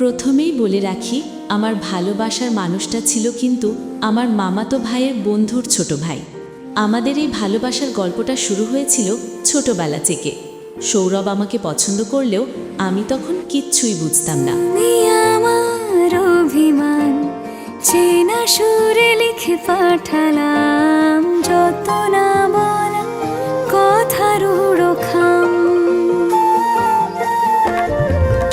প্রথমেই বলে রাখি, আমার ভালোবাসার মানুষটা ছিল কিন্তু আমার মামাতো ভাইয়ের বন্ধুর ছোট ভাই। আমাদের এই ভালোবাসার গল্পটা শুরু হয়েছিল ছোটবেলা থেকে। সৌরভ আমাকে পছন্দ করলেও আমি তখন কিচ্ছুই বুঝতাম না। আমার অভিমান, চেনা সুরে লিখে পাঠালাম।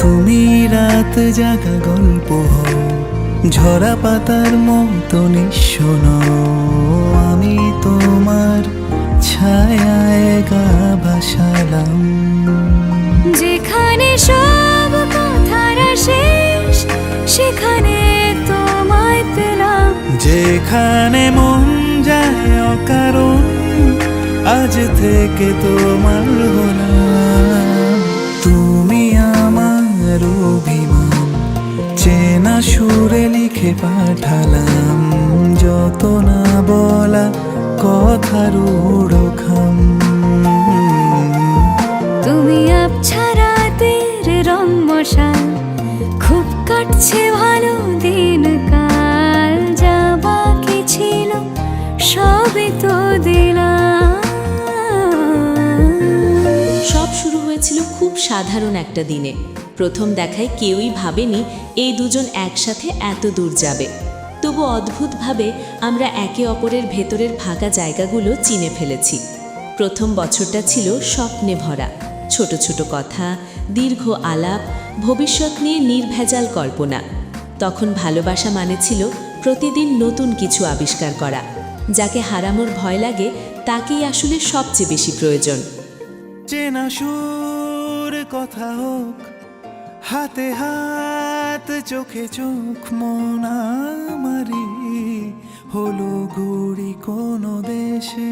তুমি রাত জাগা গল্প ঝরা পাতার মতো নিঃস্বন আমি তোমার ছায়ায় গা ভাসালাম। যেখানে সব কথারা শেষ সেখানে তোমায় পেলাম। যেখানে মন যায় অকারণ আজ থেকে তোমার হলাম। চেনা সুরে লিখে পাঠালাম যত না বলা কথার উড়োখাম। তুমি আবছা রাতের রং মশাল খুব কাটছে ভালো দিন কাল যা বাকি ছিল সবই তো দিলাম। সব শুরু হয়েছিল খুব সাধারণ একটা দিনে। প্রথম দেখায় কেউই ভাবেনি এই দুজন একসাথে এত দূর যাবে। তবু অদ্ভুতভাবে আমরা একে অপরের ভেতরের ফাঁকা জায়গাগুলো চিনে ফেলেছি। প্রথম বছরটা ছিল স্বপ্নে ভরা। ছোট ছোট কথা, দীর্ঘ আলাপ, ভবিষ্যৎ নিয়ে নির্ভেজাল কল্পনা। তখন ভালোবাসা মানে ছিল প্রতিদিন নতুন কিছু আবিষ্কার করা। যাকে হারানোর ভয় লাগে, তাকেই আসলে সবচেয়ে বেশি প্রয়োজন। চেনা সুর, কথা হোক হাতে হাত চোখে চোখ মনামারি হলো গুড়ি কোনো দেশে।